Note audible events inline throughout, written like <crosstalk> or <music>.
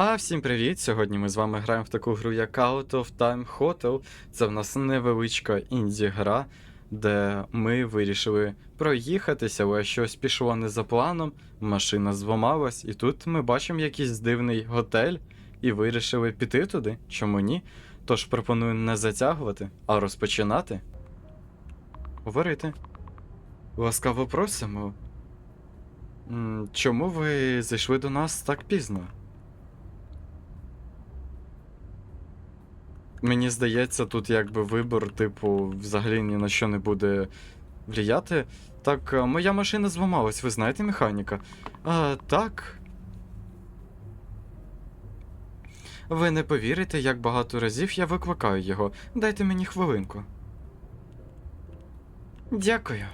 А всім привіт! Сьогодні ми з вами граємо в таку гру, як Out of Time Hotel. Це в нас невеличка інді-гра, де ми вирішили проїхатися, але щось пішло не за планом, машина зламалась, і тут ми бачимо якийсь дивний готель і вирішили піти туди. Чому ні? Тож пропоную не затягувати, а розпочинати. Говорити. Ласкаво просимо. Чому ви зайшли до нас так пізно? Мені здається, тут якби вибор, типу, взагалі ні на що не буде влияти. Так, е, моя машина зламалась, ви знаєте механіка? А, так. Ви не повірите, як багато разів я викликаю його. Дайте мені хвилинку. Дякую.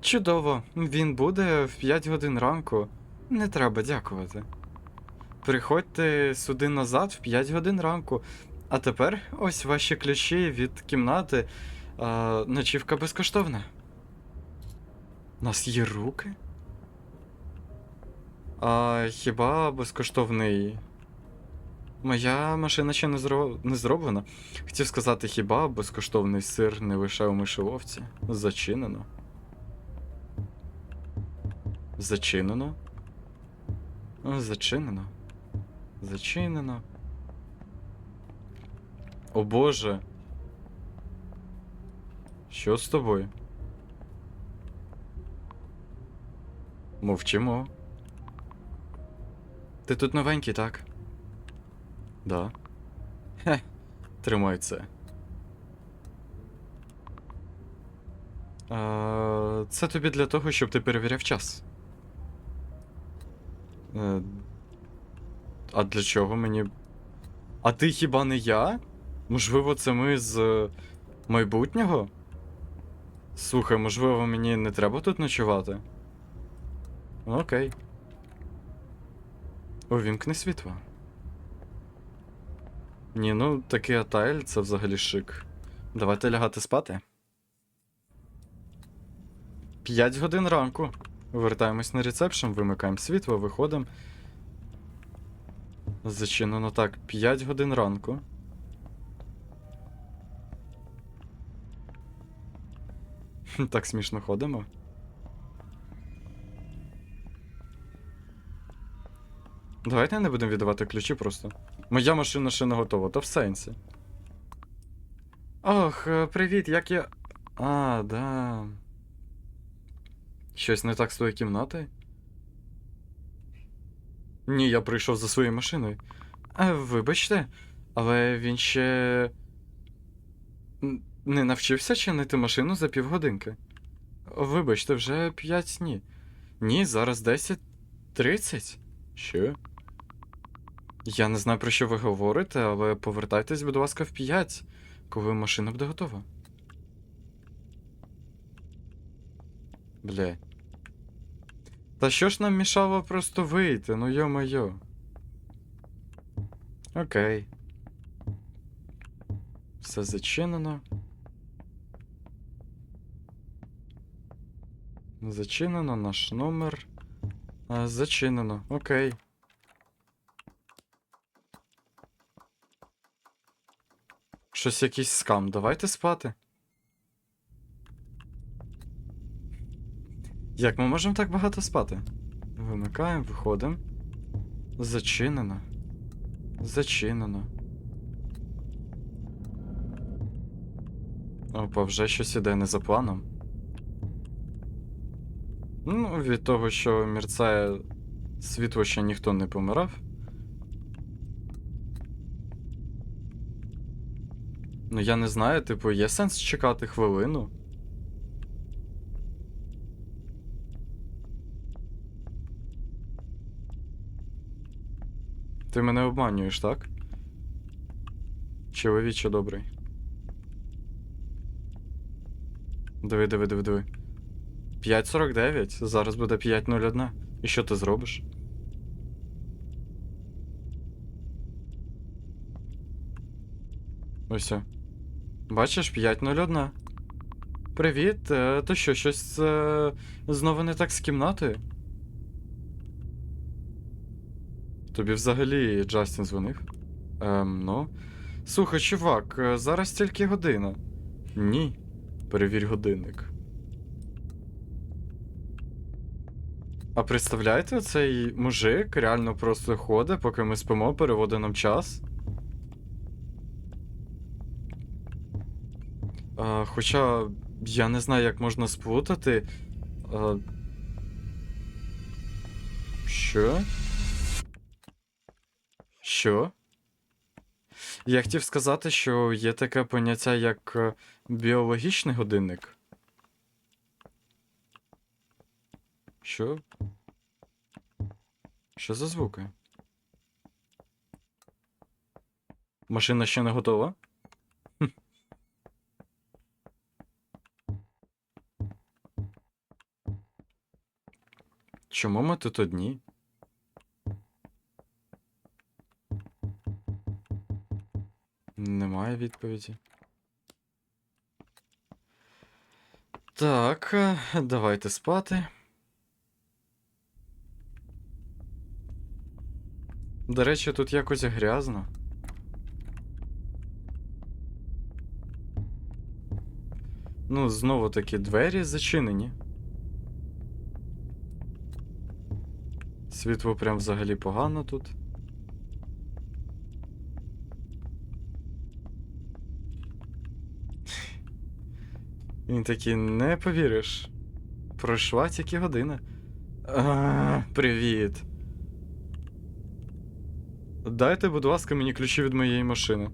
Чудово, він буде в 5 годин ранку. Не треба дякувати. Приходьте сюди назад в 5 годин ранку. А тепер ось ваші ключі від кімнати. А, ночівка безкоштовна. У нас є руки? А хіба безкоштовний. Моя машина ще не, зро... не зроблена. Хотів сказати, хіба безкоштовний сир не лише у мишеловці? Зачинено. Зачинено? Зачинено. Зачинено. О боже. Що з тобою? Мовчимо. Ти тут новенький, так? Да. Хе, тримай це. А, це тобі для того, щоб ти перевіряв час. А для чого мені. А ти хіба не я? Можливо, це ми з е, майбутнього? Слухай, можливо, мені не треба тут ночувати? Окей. Увімкни світло. Ні, ну такий атайль це взагалі шик. Давайте лягати спати. П'ять годин ранку. Вертаємось на ресепшн, вимикаємо світло, виходимо. Зачинено так, 5 годин ранку. <laughs> Так смішно ходимо. Давайте не будемо віддавати ключі просто. Моя машина ще не готова, то в сенсі. Ох, е, привіт, як я. А, да. Щось не так з твоєю кімнатою? Ні, я прийшов за своєю машиною. А, вибачте, але він ще. Не навчився чинити машину за півгодинки. Вибачте, вже 5 дні. Ні, зараз 10.30. Що? Я не знаю, про що ви говорите, але повертайтесь, будь ласка, в 5, коли машина буде готова. Бля. Та що ж нам мішало просто вийти, ну йо-моє. Окей. Все зачинено. Зачинено наш номер. А, зачинено, окей. Щось якийсь скам. Давайте спати. Як ми можемо так багато спати? Вимикаємо, виходимо. Зачинено. Зачинено. Опа, вже щось іде не за планом. Ну, від того, що мерцає світло, ще ніхто не помирав. Ну, я не знаю, типу, є сенс чекати хвилину. Ти мене обманюєш, так? Чоловіче добрий. Диви, диви, диви, диви. 5.49, зараз буде 5.01. І що ти зробиш? Ось. Бачиш, 5.01. Привіт, е, то що, щось е, знову не так з кімнатою? Тобі взагалі Джастін дзвонив? Ем, ну. Слухай, чувак, е, зараз тільки година. Ні. Перевір годинник. А представляєте, цей мужик реально просто ходить, поки ми спимо, переводить нам час. А, хоча я не знаю, як можна сплутати. А... Що? Що? Я хотів сказати, що є таке поняття як е, біологічний годинник. Що? Що за звуки? Машина ще не готова? Чому ми тут одні? Немає відповіді. Так, е, давайте спати. До речі, тут якось грязно. Ну, знову таки двері зачинені. Світло прям взагалі погано тут. Він такий, не повіриш. Пройшла тільки година. Привіт. Дайте, будь ласка, мені ключі від моєї машини.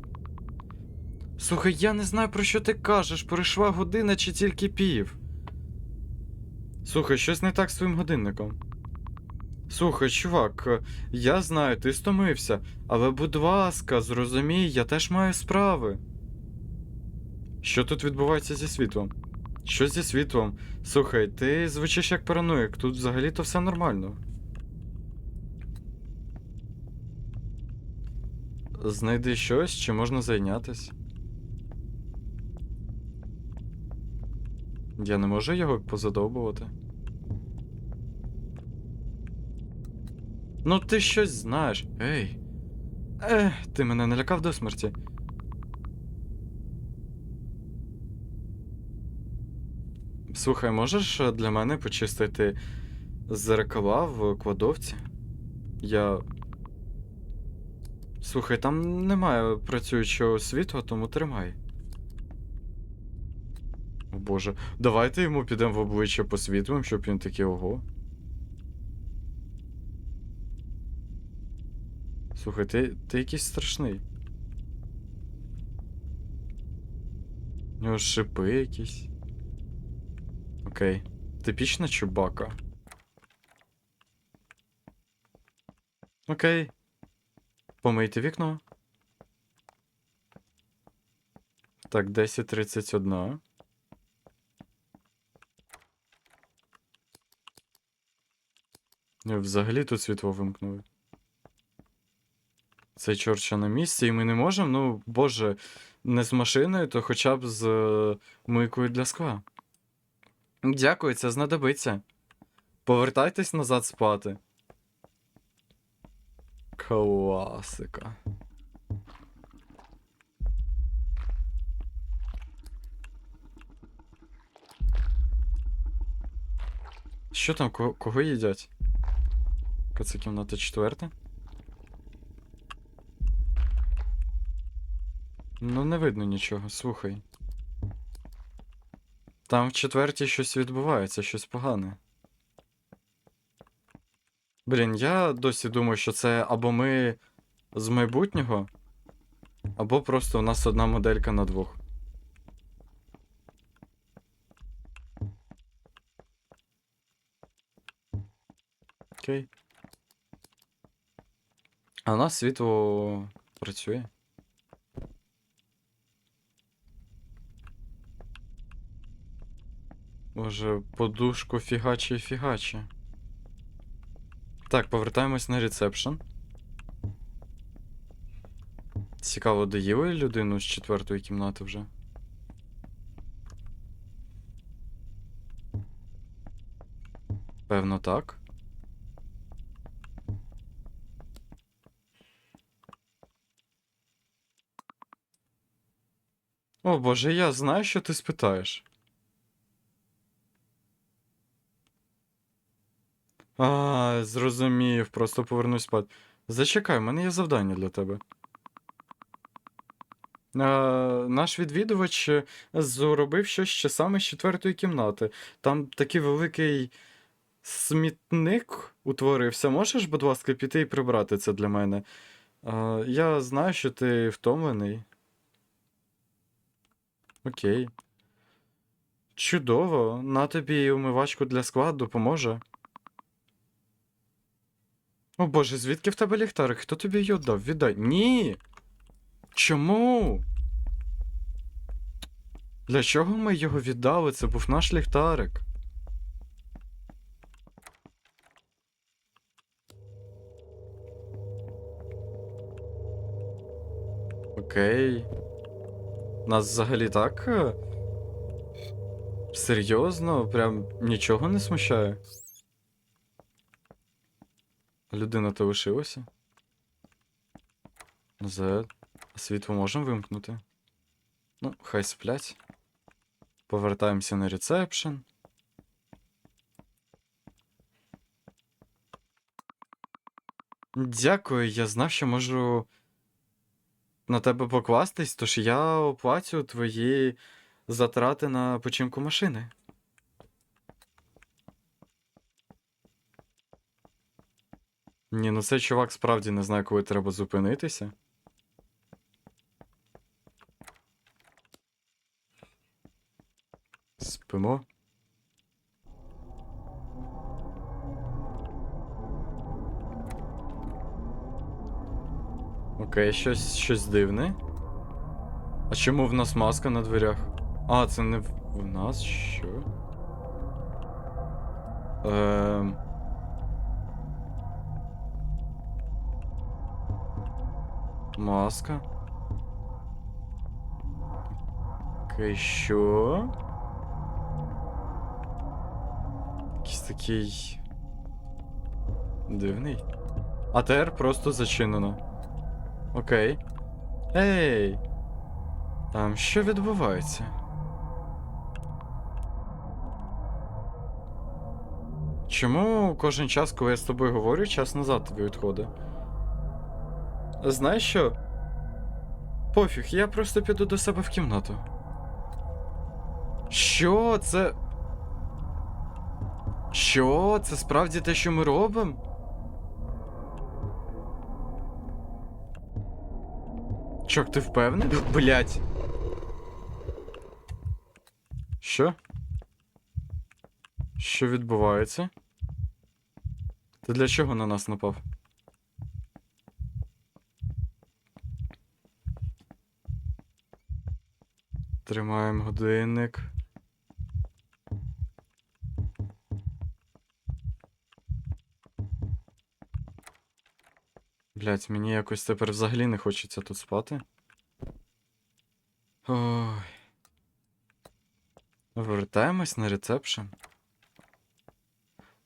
Слухай, я не знаю, про що ти кажеш. Пройшла година чи тільки пів. Слухай, щось не так з твоїм годинником. Слухай, чувак, я знаю, ти стомився, але будь ласка, зрозумій, я теж маю справи. Що тут відбувається зі світлом? Що зі світлом? Слухай, ти звучиш як параноїк, тут взагалі-то все нормально. Знайди щось, чи можна зайнятися. Я не можу його позадовбувати. Ну, ти щось знаєш. Ей. Ех, ти мене налякав до смерті. Слухай, можеш е, для мене почистити зеркала в кладовці? Я. Слухай, там немає працюючого світла, тому тримай. О боже, давайте йому підемо в обличчя посвітлим, щоб він такий ого. Слухай, ти, ти якийсь страшний. У нього шипи якісь. Окей. Типічна чубака. Окей. Помийте вікно. Так, 10.31. Е, Взагалі тут світло вимкнули. Цей чорт на місці, і ми не можемо, ну, боже, не з машиною, то хоча б з е, мийкою для скла. Дякую, це знадобиться. Повертайтесь назад спати. Класика. Що там, кого, кого їдять? Це кімната четверта? Ну, не видно нічого, слухай. Там в четвертій щось відбувається, щось погане. Блін, я досі думаю, що це або ми з майбутнього, або просто у нас одна моделька на двох. Окей. А у нас світло працює. Може, подушку фігачі і фігачі. Так, повертаємось на ресепшн. Цікаво, доїли людину з четвертої кімнати вже. Певно, так. О боже, я знаю, що ти спитаєш. А, зрозумів, просто повернусь спати. Зачекай, в мене є завдання для тебе. А, наш відвідувач е, зробив щось ще саме з четвертої кімнати. Там такий великий смітник утворився. Можеш, будь ласка, піти і прибрати це для мене? А, я знаю, що ти втомлений. Окей. Чудово. На тобі умивачку для скла допоможе. О боже, звідки в тебе ліхтарик? Хто тобі її дав? Віддай. Ні. Чому? Для чого ми його віддали? Це був наш ліхтарик. Окей. Нас взагалі так. е, Серйозно? Прям нічого не смущає. Людина то лишилася. Назад. Світло можемо вимкнути? Ну, хай сплять. Повертаємося на ресепшн. Дякую, я знав, що можу на тебе покластись, тож я оплачу твої затрати на починку машини. Ні, ну цей чувак справді не знає, коли треба зупинитися. Спимо. Окей, щось, щось дивне. А чому в нас маска на дверях? А, це не в, в нас що? Ем... Маска. Окей, що? Якийсь такий. Дивний. АТР просто зачинено. Окей. Ей! Там що відбувається? Чому кожен час, коли я з тобою говорю, час назад тобі відходить? Знаєш що? Пофіг, я просто піду до себе в кімнату. Що це? Що? Це справді те, що ми робимо? Чок, ти впевнений? Блять. Що? Що відбувається? Ти для чого на нас напав? Тримаємо годинник. Блять, мені якось тепер взагалі не хочеться тут спати. Ой. Вертаємось на ресепшн.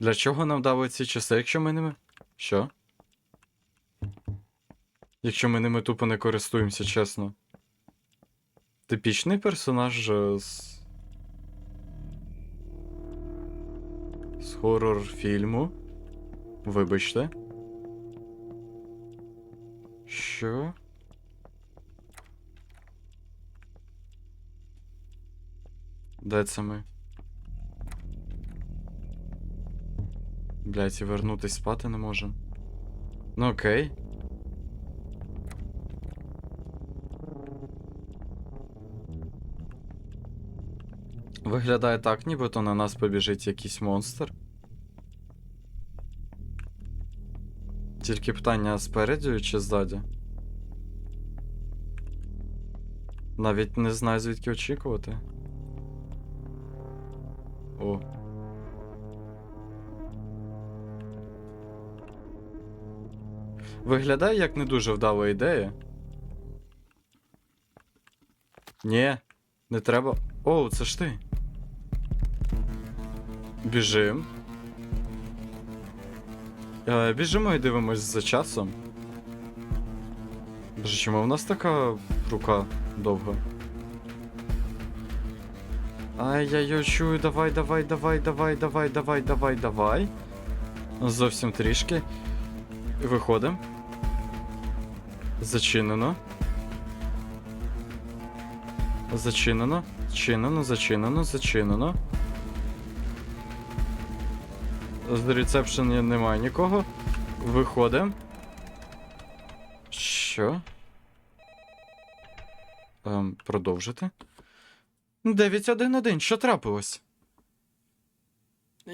Для чого нам дали ці часи, якщо ми ними. Що? Якщо ми ними тупо не користуємося, чесно. Типічний персонаж е, з. З хоррор фільму. Вибачте. Що? Де це ми? Блять, і вернутись спати не можем. Ну окей. Виглядає так, нібито на нас побіжить якийсь монстр. Тільки питання спереді чи ззаді? Навіть не знаю, звідки очікувати. О. Виглядає як не дуже вдала ідея. Ні, не треба. О, це ж ти. Біжим. Е, біжимо і дивимось за часом. Боже, чому в нас така рука довга? Ай, я його чую, давай, давай, давай, давай, давай, давай, давай, давай. Зовсім трішки. Виходимо. Зачинено. Зачинено. Чинено, зачинено, зачинено. З рецепшені немає нікого. Виходимо. Що? Ем, продовжити. 911, що трапилось?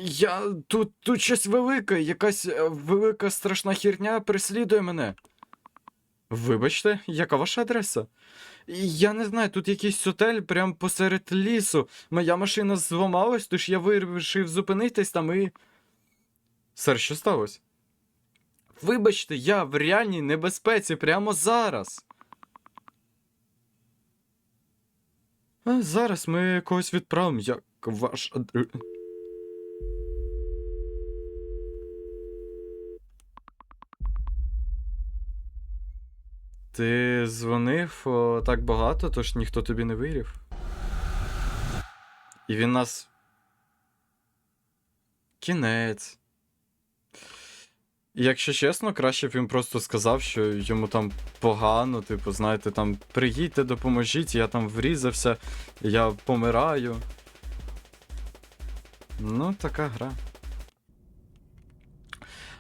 Я тут, тут щось велике, якась е, велика страшна херня переслідує мене. Вибачте, яка ваша адреса? Я не знаю, тут якийсь отель прямо посеред лісу. Моя машина зламалась, тож я вирішив зупинитись там і. Сер, що сталося? Вибачте, я в реальній небезпеці прямо зараз. А зараз ми когось відправимо, як ваш. Ти дзвонив о, так багато, тож ніхто тобі не вирів. І він нас. Кінець. Якщо чесно, краще б він просто сказав, що йому там погано, типу, знаєте, там приїдьте, допоможіть, я там врізався, я помираю. Ну, така гра.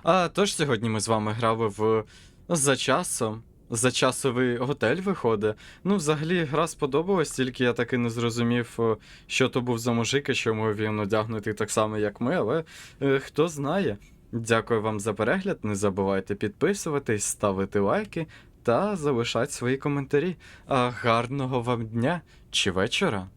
А тож сьогодні ми з вами грали в за часом. За часовий готель виходить. Ну, взагалі, гра сподобалась, тільки я таки не зрозумів, що то був за мужик, і чому він одягнутий так само, як ми, але е, хто знає. Дякую вам за перегляд. Не забувайте підписуватись, ставити лайки та залишати свої коментарі. А гарного вам дня чи вечора!